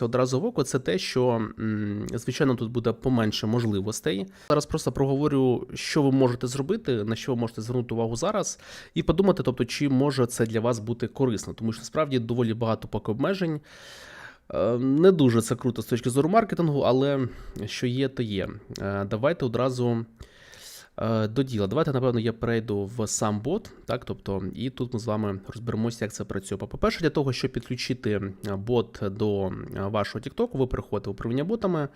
Одразу в око, це те, що звичайно тут буде поменше можливостей. Зараз просто проговорю, що ви можете зробити, на що ви можете звернути увагу зараз, і подумати, тобто, чи може це для вас бути корисно, тому що насправді доволі багато поки обмежень. Е, Не дуже це круто з точки зору маркетингу, але що є, то є. Е, Давайте одразу до діла. Давайте, напевно, я перейду в сам бот, так, тобто, і тут ми з вами розберемося, як це працює. По-перше, для того, щоб підключити е, бот до е, вашого TikTok, ви переходите в управління ботами,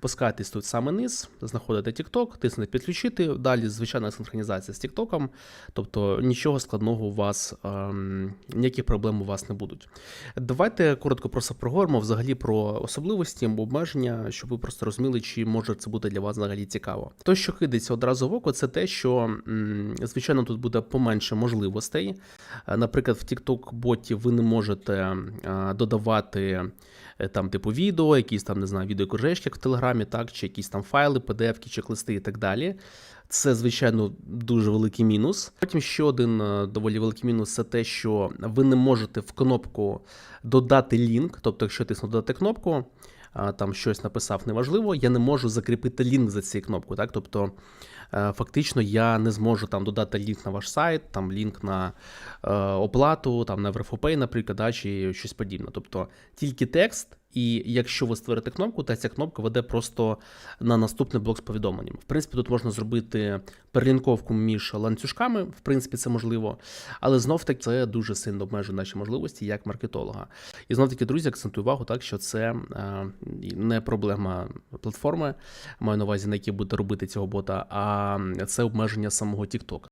пускаєтесь тут саме низ, знаходите TikTok, тиснете підключити. Далі звичайна синхронізація з TikTok, тобто нічого складного у вас, ем, ніяких проблем у вас не будуть. Давайте коротко просто проговоримо взагалі про особливості, обмеження, щоб ви просто розуміли, чи може це бути для вас взагалі цікаво. То, що кидається одразу в око, це те, що звичайно тут буде поменше можливостей. Е, Наприклад, в TikTok боті ви не можете е, додавати е, там типу відео, якісь там не знаю, відеокружечки, в Телеграмі, так, чи якісь там файли, PDF, чек-листи і так далі. Це, звичайно, дуже великий мінус. Потім ще один доволі великий мінус це те, що ви не можете в кнопку додати лінк. Тобто, якщо тисну додати кнопку, там щось написав неважливо, я не можу закріпити лінк за цією кнопкою. Так? Тобто, е, фактично, я не зможу там додати лінк на ваш сайт, там лінк на е, оплату, там на Verfopay, наприклад, да, чи щось подібне. Тобто тільки текст. І якщо ви створите кнопку, то ця кнопка веде просто на наступний блок з повідомленням. В принципі, тут можна зробити перелінковку між ланцюжками, в принципі, це можливо, але знов таки це дуже сильно обмежує наші можливості як маркетолога. І знов таки, друзі, акцентую увагу, так що це е, не проблема платформи, маю на увазі, на якій будете робити цього бота, а це обмеження самого TikTok.